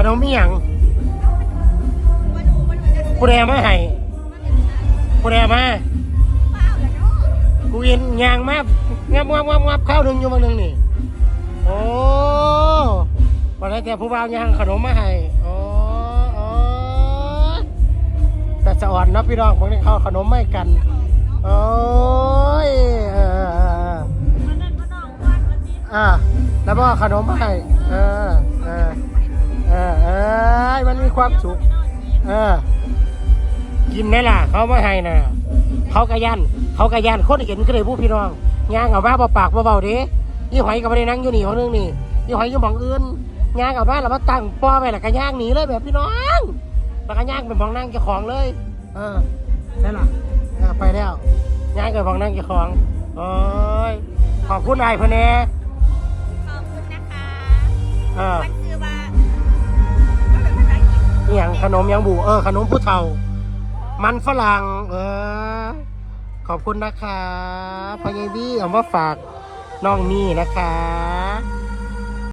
นขนมอีหยังผู้ใดเอามาให้ผู้ใดเอามากูเห็นยางมางับงับงับงับข้าวหนึ่งอยู่บางหนึ่งนี่โอ้วันนี้แต่ผู้บ่าวยางขนมมาให้โอ้โอ้แต่จะอ่อนนะพี่น้องพวกนี้เขาขนมไม่กันโอ้ยเอออ่าแล้วก็ขนมให้เออ มันมีความสุข เออ กินไหมล่ะ เขาไม่ให้นะเขากระยัน เขากระยันคนเห็นก็เลยผู้พี่น้องย่างเอาบ้าเบาปากเบาๆดิยี่หอยกับไปนั่งอยู่นี่เขานึงนี่ยี่หอยอยู่หมองอื่นย่างเอาบ้าแล้วมาตั้งป้อไปแล้วก็ย่างหนีเลยแบบพี่น้องแล้วก็ย่างเป็นหมองนั่งเจ้าของเลย เออนั่นล่ะเออไปแล้วย่างกับหมองนั่งเจ้าของโอ้ยขอบคุณนายพะแน่ขอบคุณนะคะ ย่างขนมยังบูเออขนมผู้เฒ่า มันฝรั่งเออ ขอบคุณนะคะพอยายวี่เอามาฝากน้องนี่นะคะ